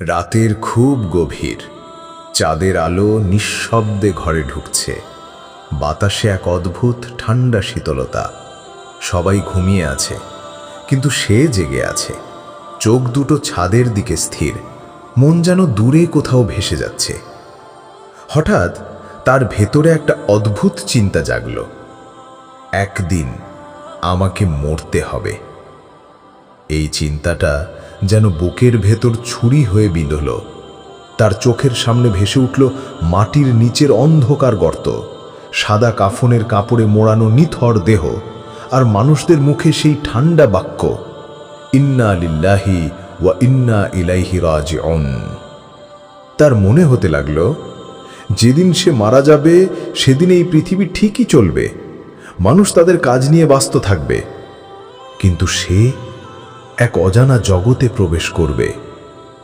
রাতের খুব গভীর। চাঁদের আলো নিঃশব্দে ঘরে ঢুকছে। বাতাসে এক অদ্ভুত ঠান্ডা শীতলতা। সবাই ঘুমিয়ে আছে, কিন্তু সে জেগে আছে। চোখ দুটো ছাদের দিকে স্থির, মন যেন দূরে কোথাও ভেসে যাচ্ছে। হঠাৎ তার ভেতরে একটা অদ্ভুত চিন্তা জাগল। একদিন আমাকে মরতে হবে। এই চিন্তাটা যেন বুকের ভেতর ছুরি হয়ে বিঁধল। তার চোখের সামনে ভেসে উঠল মাটির নিচের অন্ধকার গর্ত। সাদা কাফনের কাপড়ে মোড়ানো নিথর দেহ আর মানুষদের মুখে সেই ঠান্ডা বাক্য, ইন্না লিল্লাহি ওয়া ইন্না ইলাইহি রাজিউন। তার মনে হতে লাগল, যেদিন সে মারা যাবে, সেদিন এই পৃথিবী ঠিকই চলবে। মানুষ তাদের কাজ নিয়ে ব্যস্ত থাকবে। কিন্তু সে এক অজানা জগতে প্রবেশ করবে,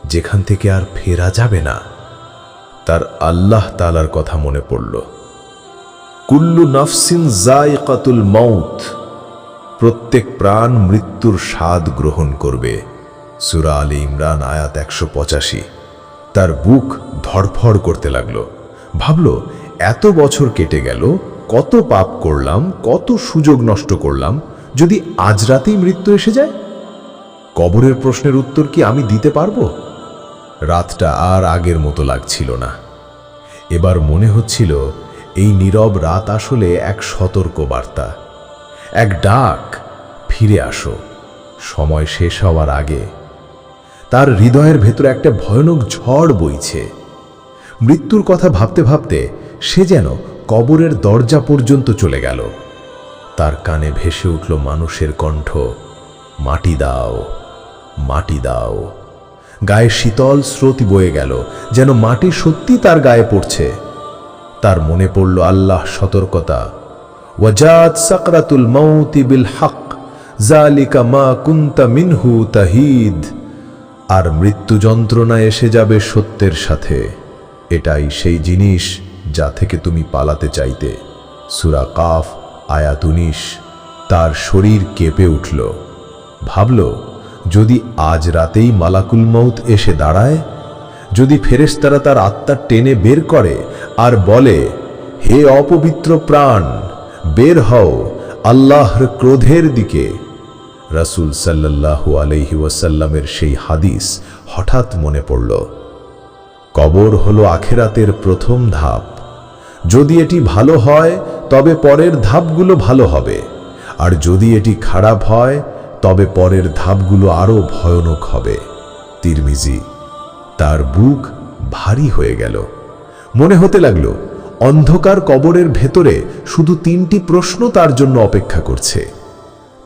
যেখান থেকে আর ফেরা যাবে না। তার আল্লাহ তালার কথা মনে পড়ল। কুল্লু নফসিন জায়কাতুল মৌত প্রত্যেক প্রাণ মৃত্যুর স্বাদ গ্রহণ করবে। সুরা আলী ইমরান আয়াত একশো পঁচাশি। তার বুক ধড়ফড় করতে লাগল। ভাবল, এত বছর কেটে গেল, কত পাপ করলাম, কত সুযোগ নষ্ট করলাম, যদি আজ রাতেই মৃত্যু এসে যায়? কবরের প্রশ্নের উত্তর কি আমি দিতে পারব? রাতটা আর আগের মতো লাগছিল না। এবার মনে হচ্ছিল এই নীরব রাত আসলে এক সতর্ক বার্তা এক ডাক, ফিরে আসো। সময় শেষ হওয়ার আগে। তার হৃদয়ের ভেতরে একটা ভয়ানক ঝড় বইছে। মৃত্যুর কথা ভাবতে ভাবতে সে যেন কবরের দরজা পর্যন্ত চলে গেল। তার কানে ভেসে উঠল মানুষের কণ্ঠ, মাটি দাও। মাটি দাও। গায়ে শীতল স্রোত বয়ে গেল, যেন মাটি সত্যি তার গায়ে পড়ছে। তার মনে পড়ল আল্লাহ সতর্কতা। ওয়াজাত সাকরাতুল মৌতি বিল হক জালিকা মা কুন্তা মিনহু তাহিদ। আর মৃত্যু যন্ত্রণা এসে যাবে সত্যের সাথে। এটাই সেই জিনিস যা থেকে তুমি পালাতে চাইতে। সুরা কাফ, আয়াত উনিশ। তার শরীর কেঁপে উঠল। ভাবল যদি আজ রাতেই মালাকুল মৌত এসে দাঁড়ায়, যদি ফেরেশতারা তার আত্মা টেনে বের করে আর বলে, হে অপবিত্র প্রাণ, বের হও আল্লাহর ক্রোধের দিকে। রাসূল সাল্লাল্লাহু আলাইহি ওয়াসাল্লামের সেই হাদিস হঠাৎ মনে পড়ল। কবর হলো আখেরাতের প্রথম ধাপ। যদি এটি ভালো হয়, তবে পরের ধাপগুলো ভালো হবে। আর যদি এটি খারাপ হয় তবে পরের ধাপগুলো আরও ভয়ানক হবে। তিরমিজি, তার বুক ভারী হয়ে গেল। মনে হতে লাগল, অন্ধকার কবরের ভেতরে শুধু তিনটি প্রশ্ন তার জন্য অপেক্ষা করছে।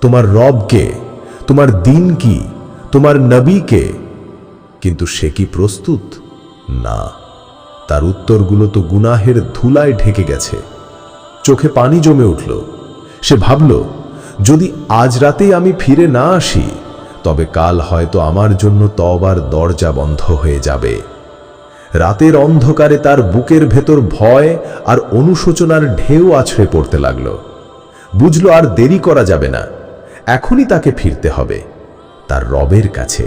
তোমার রব কে? তোমার দিন কি? তোমার নবী কে? কিন্তু সে কি প্রস্তুত? না। তার উত্তরগুলো তো গুনাহের ধুলায় ঢেকে গেছে। চোখে পানি জমে উঠল। সে ভাবল যদি আজ রাতেই আমি ফিরে না আসি, তবে কাল হয়তো আমার জন্য তবার দরজা বন্ধ হয়ে যাবে। রাতের অন্ধকারে তার বুকের ভেতর ভয় আর অনুশোচনার ঢেউ আছড়ে পড়তে লাগল। বুঝল আর দেরি করা যাবে না, এখনই তাকে ফিরতে হবে। তার রবের কাছে,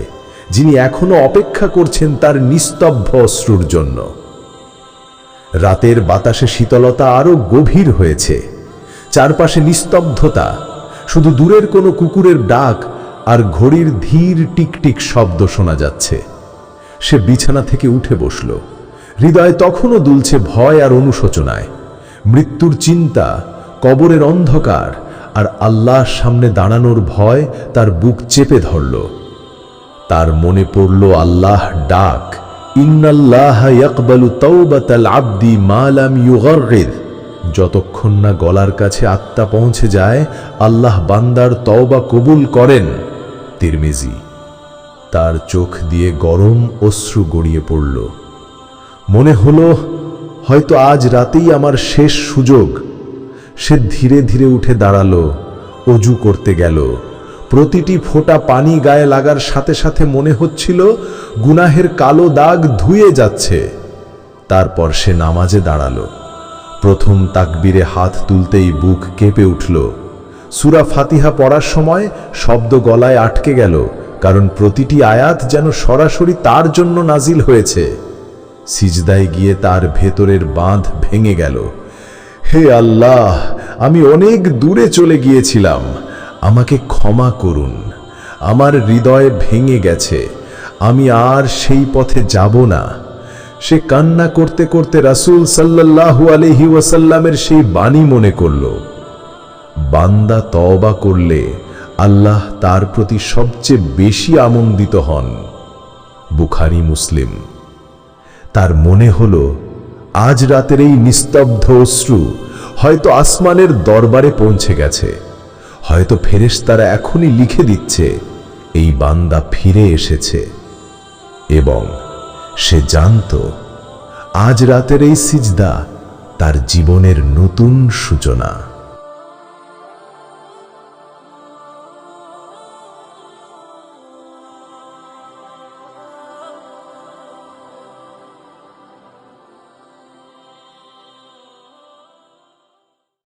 যিনি এখনও অপেক্ষা করছেন তার নিস্তব্ধ অশ্রুর জন্য। রাতের বাতাসে শীতলতা আরও গভীর হয়েছে, চারপাশে নিস্তব্ধতা শুধু দূরের কোনো কুকুরের ডাক আর ঘড়ির ধীর টিকটিক শব্দ শোনা যাচ্ছে। সে বিছানা থেকে উঠে বসল। হৃদয় তখনও দুলছে ভয় আর অনুশোচনায়। মৃত্যুর চিন্তা, কবরের অন্ধকার আর আল্লাহর সামনে দাঁড়ানোর ভয় তার বুক চেপে ধরল। তার মনে পড়ল আল্লাহ ডাক, ইন্নাল্লাহ ইয়াকবালু তাওবাতাল আবদি মা লাম ইউগাররিদ যতক্ষণ না গলার কাছে আত্মা পৌঁছে যায়, আল্লাহ বান্দার তওবা কবুল করেন, তিরমিজি। তার চোখ দিয়ে গরম অশ্রু গড়িয়ে পড়ল। মনে হলো, হয়তো আজ রাতেই আমার শেষ সুযোগ। সে ধীরে ধীরে উঠে দাঁড়াল, অজু করতে গেল। প্রতিটি ফোঁটা পানি গায়ে লাগার সাথে সাথে মনে হচ্ছিল, গুনাহের কালো দাগ ধুয়ে যাচ্ছে। তারপর সে নামাজে দাঁড়াল। প্রথম তাকবীরে হাত তুলতেই বুক কেঁপে উঠল। সুরা ফাতিহা পড়ার সময় শব্দ গলায় আটকে গেল, কারণ প্রতিটি আয়াত যেন সরাসরি তার জন্য নাজিল হয়েছে। সিজদায় গিয়ে তার ভেতরের বাঁধ ভেঙে গেল। হে আল্লাহ, আমি অনেক দূরে চলে গিয়েছিলাম। আমাকে ক্ষমা করুন। আমার হৃদয় ভেঙে গেছে। আমি আর সেই পথে যাব না। সে কান্না করতে করতে রাসূল সাল্লাল্লাহু আলাইহি ওয়াসাল্লামের সেই বাণী মনে করল। বান্দা তওবা করলে আল্লাহ তার প্রতি সবচেয়ে বেশি আনন্দিত হন। বুখারি, মুসলিম। তার মনে হল, আজ রাতের এই নিস্তব্ধ অশ্রু হয়তো আসমানের দরবারে পৌঁছে গেছে। হয়তো ফেরেশতারা এখনই লিখে দিচ্ছে, এই বান্দা ফিরে এসেছে। এবং সে জানত আজ রাতের এই সিজদা তার জীবনের নতুন সূচনা।